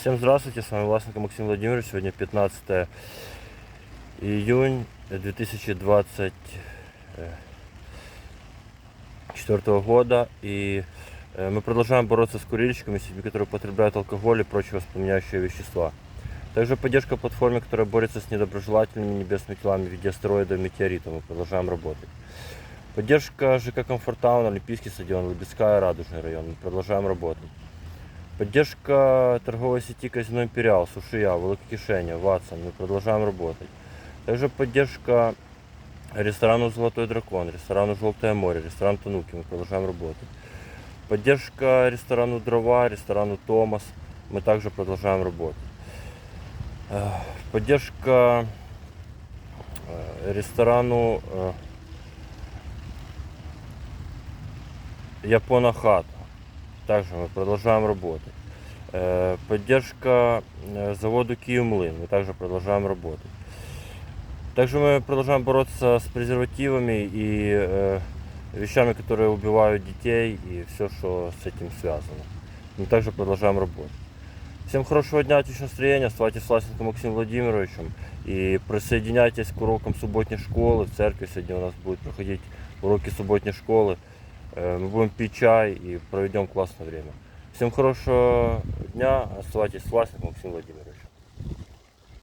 Всем здравствуйте, с вами Власенко Максим Владимирович. Сегодня 15 июнь 2024 года. И э, мы продолжаем бороться с курильщиками, с людьми, которые употребляют алкоголь и прочие воспламеняющие вещества. Также поддержка платформе, которая борется с недоброжелательными небесными телами в виде астероидов и метеоритов. Мы продолжаем работать. Поддержка ЖК Комфортаун, Олимпийский стадион, Лубецкая, Радужный район. Мы продолжаем работать. Поддержка торговой сети казино Империал, Сушия, Великокишеня, Ватсон. Мы продолжаем работать. Также поддержка ресторану Золотой дракон, ресторану Желтое море, ресторан Тануки. Мы продолжаем работать. Поддержка ресторану Дрова, ресторану Томас. Мы также продолжаем работать. Э, Поддержка э, ресторану э, Япона Хата. Также мы продолжаем работать. Поддержка заводу Киевмлын. Мы также продолжаем работать. Также мы продолжаем бороться с презервативами и вещами, которые убивают детей и все, что с этим связано. Мы также продолжаем работать. Всем хорошего дня, отличного настроения. Оставайтесь с Власенко Максимом Владимировичем. И присоединяйтесь к урокам субботней школы. В церкви сегодня у нас будут проходить уроки субботней школы. Э, Мы будем пить чай и проведем классное время. Всем хорошего дня. Оставайтесь с Власенко Максим Владимирович.